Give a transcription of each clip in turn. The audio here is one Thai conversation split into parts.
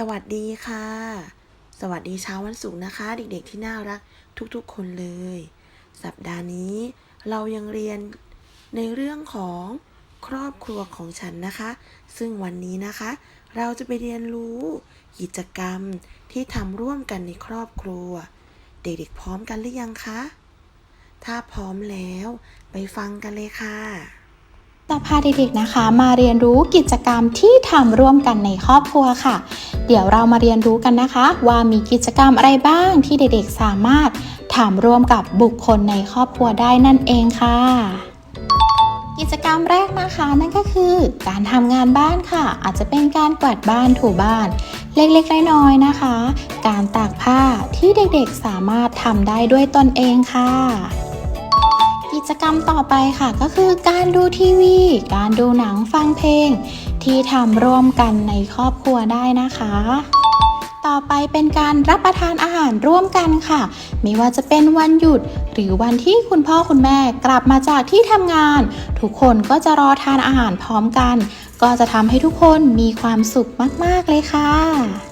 สวัสดีค่ะ สวัสดีเช้าวันศุกร์นะคะ เด็กๆที่น่ารักทุกๆคนเลย สัปดาห์นี้เรายังเรียนในเรื่องของครอบครัวของฉันนะคะ ซึ่งวันนี้นะคะ เราจะไปเรียนรู้กิจกรรมที่ทำร่วมกันในครอบครัว เด็กๆพร้อมกันหรือยังคะ ถ้าพร้อมแล้วไปฟังกันเลยค่ะ จะพาเด็กๆนะคะ มาเรียนรู้กิจกรรมที่ทำร่วมกันในครอบครัวค่ะ เดี๋ยวเรามาเรียนรู้กันนะคะ ว่ามีกิจกรรมอะไรบ้างที่เด็กๆสามารถทำร่วมกับบุคคลในครอบครัวได้นั่นเองค่ะ กิจกรรมแรกนะคะนั่นก็คือ การทำงานบ้านค่ะ อาจจะเป็นการกวาดบ้านถูบ้าน เล็กๆน้อยๆนะคะ การตากผ้าที่เด็กๆสามารถทำได้ด้วยตนเองค่ะ กิจกรรมต่อไปค่ะก็คือการดูทีวี การดูหนังฟังเพลง ที่ทำร่วมกันในครอบครัวได้นะคะ ต่อไปเป็นการรับประทานอาหารร่วมกันค่ะ ไม่ว่าจะเป็นวันหยุด หรือวันที่คุณพ่อคุณแม่กลับมาจากที่ทำงาน ทุกคนก็จะรอทานอาหารพร้อมกัน ก็จะทำให้ทุกคนมีความสุขมาก ๆ เลยค่ะ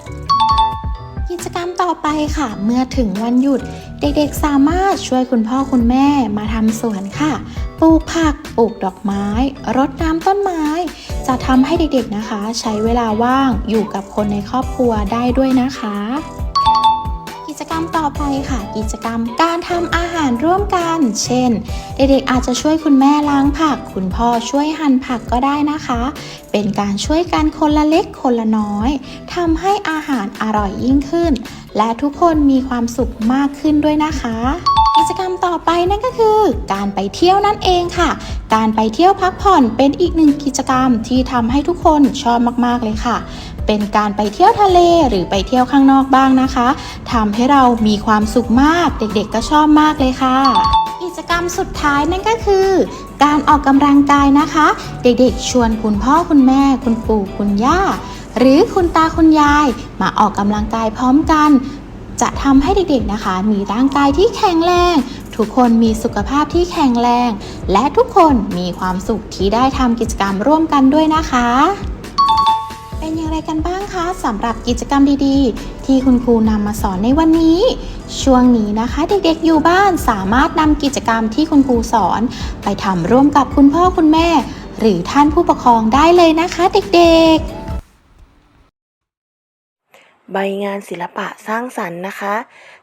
ต่อไปค่ะ เมื่อถึงวันหยุด เด็กๆสามารถช่วยคุณพ่อคุณแม่มาทำสวนค่ะ ปลูกผัก ปลูกดอกไม้ รดน้ำต้นไม้ จะทำให้เด็กๆนะคะ ใช้เวลาว่างอยู่กับคนในครอบครัวได้ด้วยนะคะ อไปค่ะกิจกรรมการทำอาหารร่วมกัน เช่น เด็กๆอาจจะช่วยคุณแม่ล้างผัก คุณพ่อช่วยหั่นผักก็ได้นะคะ เป็นการช่วยกันคนละเล็กคนละน้อยทำให้อาหารอร่อยยิ่งขึ้น และทุกคนมีความสุขมากขึ้นด้วยนะคะกิจกรรมต่อไปนั่นก็คือ การไปเที่ยวนั่นเองค่ะ การไปเที่ยวพักผ่อนเป็นอีกหนึ่งกิจกรรมที่ทำให้ทุกคนชอบมากๆเลยค่ะ เป็นการไปเที่ยวทะเลหรือไปเที่ยวข้างนอกบ้างนะคะทำให้เรามีความสุขมากเด็กๆก็ชอบมากเลยค่ะ กิจกรรมสุดท้ายนั่นก็คือ การออกกำลังกายนะคะ เด็กๆ ชวนคุณพ่อคุณแม่ คุณปู่คุณย่า หรือคุณตาคุณยาย มาออกกำลังกายพร้อมกัน จะทำให้เด็กๆนะคะ มีร่างกายที่แข็งแรงทุกคนมีสุขภาพที่แข็งแรง และทุกคนมีความสุขที่ได้ทำกิจกรรมร่วมกันด้วยนะคะ เป็นอย่างไรกันบ้างคะสำหรับกิจกรรมดีๆ ที่คุณครูนำมาสอนในวันนี้ ช่วงนี้นะคะเด็กๆอยู่บ้านสามารถนำกิจกรรมที่คุณครูสอน ไปทำร่วมกับคุณพ่อคุณแม่ หรือท่านผู้ปกครองได้เลยนะคะเด็กๆใบงานศิลปะสร้างสรรค์นะคะ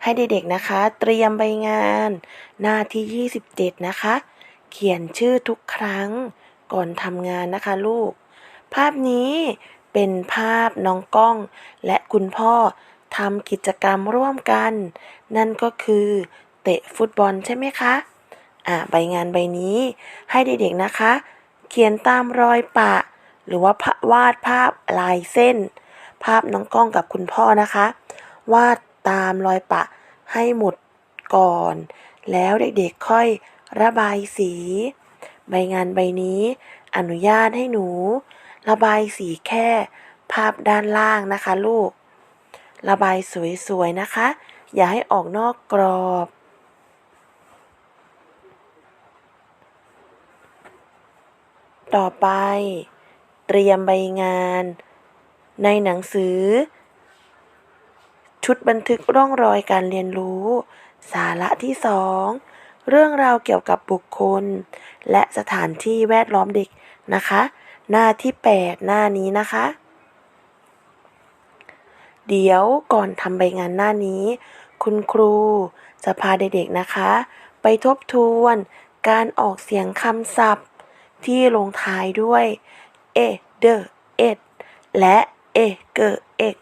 ให้เด็กๆนะคะ เตรียมใบงาน หน้าที่ 27 นะคะ เขียนชื่อทุกครั้ง ก่อนทำงานนะคะลูก ภาพนี้ เป็นภาพน้องก้อง และคุณพ่อทำกิจกรรมร่วมกัน นั่นก็คือเตะฟุตบอลใช่ไหมคะ อ่าใบงานใบนี้ให้เด็กๆนะคะ เขียนตามรอยปะ หรือว่าวาดภาพลายเส้น ภาพน้องกล้องกับคุณพ่อนะคะ วาดตามรอยปะให้หมดก่อน แล้วเด็กๆค่อยระบายสี ใบงานใบนี้อนุญาตให้หนู ระบายสีแค่ภาพด้านล่างนะคะ ลูก ระบายสวยๆนะคะ อย่าให้ออกนอกกรอบ ต่อไป เตรียมใบงาน ในหนังสือ ชุดบันทึกร่องรอยการเรียนรู้ สาระที่สองเรื่องราวเกี่ยวกับบุคคล และสถานที่แวดล้อมเด็กนะคะ หน้าที่ 8 หน้านี้นะคะ เดี๋ยวก่อนทำใบงานหน้านี้ คุณครูจะพาเด็กๆนะคะ ไปทบทวนการออกเสียงคำศัพท์ที่ลงท้ายด้วยเอเดเอ็ดและเอเกเอก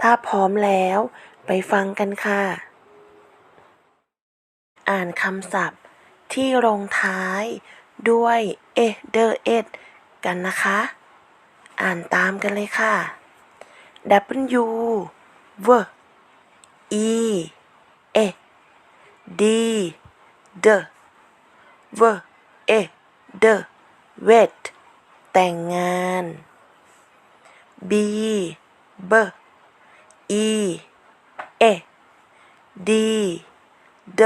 ถ้าพร้อมแล้วไปฟังกันค่ะ อ่านคำศัพท์ที่ลงท้ายด้วยเอเดเอ็ด กันนะคะ อ่านตามกันเลยค่ะ W V E A D D V E D เวทแต่งงาน B B E A D D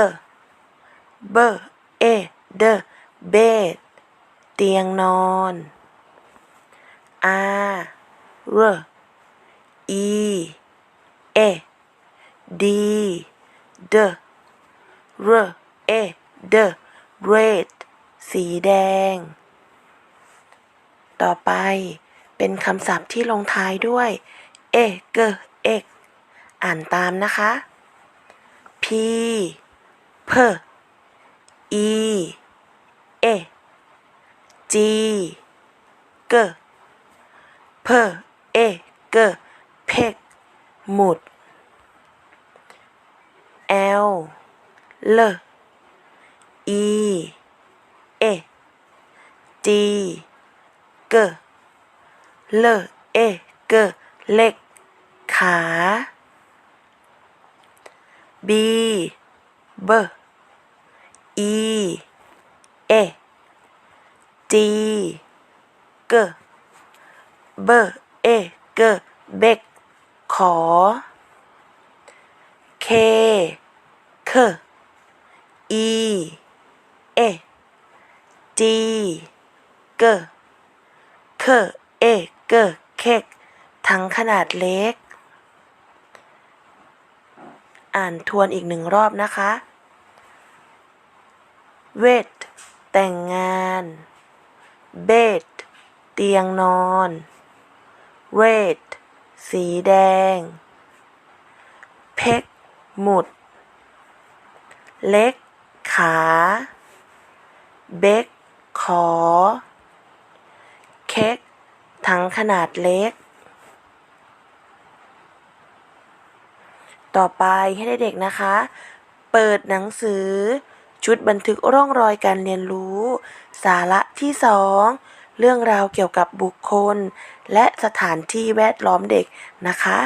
B E D เบดเตียงนอน R R E A D D R A D red สีแดง ต่อไปเป็นคำศัพท์ที่ลงท้ายด้วยเอเกเอกอ่านตามนะคะ P P E A G G เพอเอเกเพกหมุดแอลเลอีเอจีเกเลเอเกเล็กขาบีเบอีเอจีเกอ เบกขอ K K E A G G K A G เค้กทั้งขนาดเล็ก อ่านทวนอีกหนึ่งรอบนะคะ เวทแต่งงาน เบดเตียงนอน เรดสีแดงเพกหมุด เล็ก ขา เบกขอ เค้กทั้งขนาดเล็ก ต่อไปให้เด็กๆนะคะ เปิดหนังสือ ชุดบันทึกร่องรอยการเรียนรู้ สาระที่สอง เรื่องราวเกี่ยวกับบุคคล และสถานที่แวดล้อมเด็กนะคะ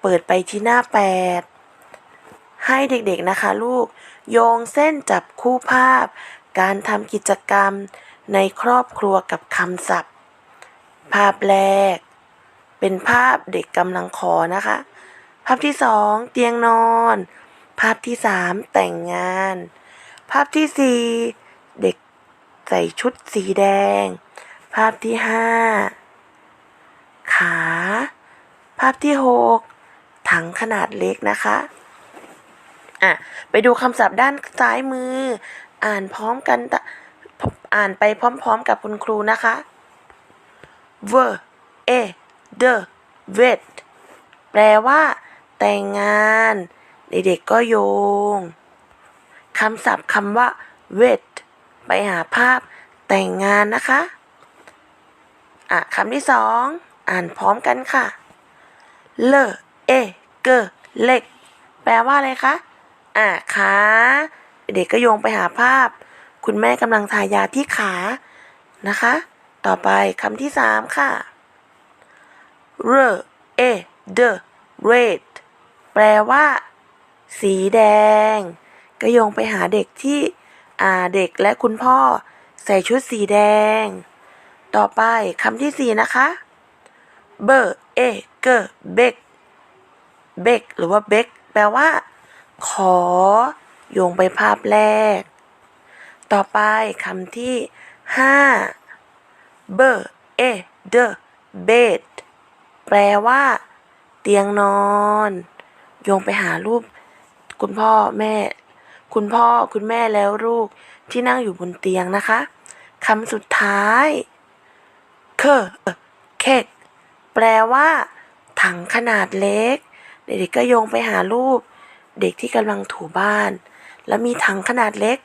เปิดไปที่หน้า 8 ให้เด็กๆนะคะลูก โยงเส้นจับคู่ภาพ การทำกิจกรรมในครอบครัวกับคำศัพท์ ภาพแรก เป็นภาพเด็กกำลังขอนะคะ ภาพที่สองเตียงนอน ภาพที่สามแต่งงาน ภาพที่สี่เด็กใส่ชุดสีแดง ภาพที่ห้าขา ภาพที่หกถังขนาดเล็กนะคะอะไปดูคำศัพท์ด้านซ้ายมือ อ่านพร้อมกันอ่านไปพร้อมๆกับคุณครูนะคะ v e d vet แปลว่า แต่งงานเด็กๆก็โยงคำศัพท์คำว่า vet ไปหาภาพแต่งงานนะคะ อะคำที่สองอ่านพร้อมกันค่ะ เล เอ เก เล็ก แปลว่าอะไรคะ อะขา เด็กก็โยงไปหาภาพ คุณแม่กำลังทายาที่ขา นะคะ ต่อไปคำที่สามค่ะ r e d red แปลว่า สีแดง ก็โยงไปหาเด็กที่ อ่า เด็กและคุณพ่อ ใส่ชุดสีแดง ต่อไปคำที่สี่นะคะ b e g b e k b e k หรือว่า b e k แปลว่า ขอ โยงไปภาพแรก ต่อไปคำที่ห้า b e d bed แปลว่า เตียงนอน โยงไปหารูป คุณพ่อแม่ คุณพ่อคุณแม่แล้วลูกที่นั่งอยู่บนเตียงนะคะคำสุดท้าย เคเค้กแปลว่า ถังขนาดเล็ก เด็กๆก็โยงไปหารูป เด็กที่กำลังถูบ้าน แล้วมีถังขนาดเล็ก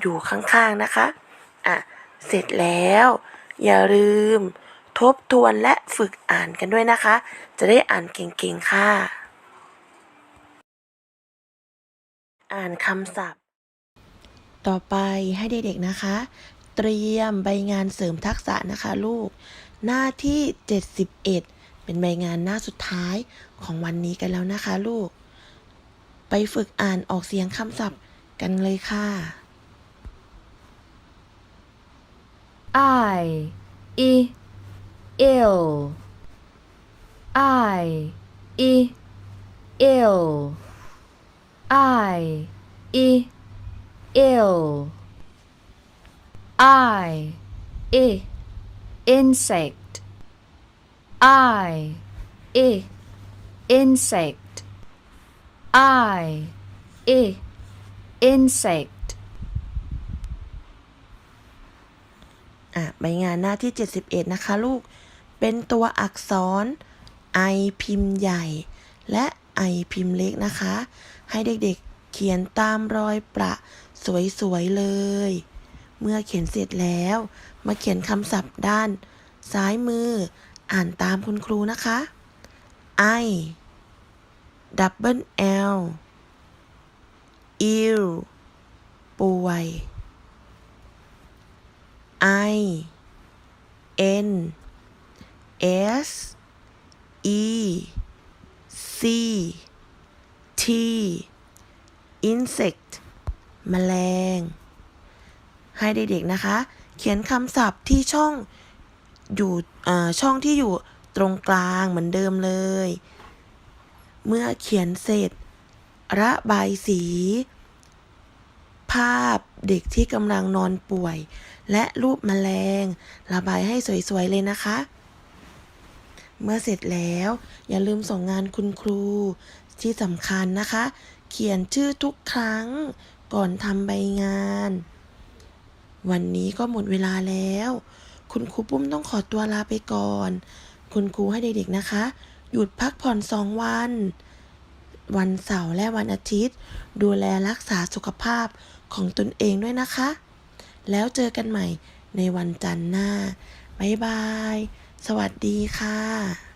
อยู่ข้างๆนะคะอะเสร็จแล้ว อย่าลืม ทบทวนและฝึกอ่านกันด้วยนะคะ จะได้อ่านเก่งๆค่ะ อ่านคำศัพท์ ต่อไปให้เด็กๆนะคะ เตรียมใบงานเสริมทักษะนะคะลูก หน้าที่ 71 เป็นใบงานหน้าสุดท้ายของวันนี้กันแล้วนะคะลูก ไปฝึกอ่านออกเสียงคำศัพท์กันเลยค่ะ I I ill I I ill I I ill I I insect I I insect I I insect อะใบงานหน้าที่ 71 นะคะลูก เป็นตัวอักษร I พิมพ์ใหญ่ และ I พิมพ์เล็กนะคะ ให้เด็กๆเขียนตามรอยประสวยๆเลย เมื่อเขียนเสร็จแล้ว มาเขียนคำศัพท์ด้าน ซ้ายมือ อ่านตามคุณครูนะคะ I double L ill ป่วย I N S E C T insect แมลง ให้เด็กๆนะคะ เขียนคำศัพท์ที่ช่องอยู่ช่องที่อยู่ตรงกลางเหมือนเดิมเลย เมื่อเขียนเสร็จ ระบายสี ภาพเด็กที่กำลังนอนป่วย และรูปแมลง ระบายให้สวยๆเลยนะคะ เมื่อเสร็จแล้ว อย่าลืมส่งงานคุณครูที่สำคัญนะคะ เขียนชื่อทุกครั้งก่อนทำใบงาน วันนี้ก็หมดเวลาแล้ว คุณครูปุ้มต้องขอตัวลาไปก่อน คุณครูให้เด็กๆนะคะ หยุดพักผ่อนสองวัน วันเสาร์และวันอาทิตย์ ดูแลรักษาสุขภาพของตนเองด้วยนะคะ แล้วเจอกันใหม่ในวันจันทร์หน้า บ๊ายบาย สวัสดีค่ะ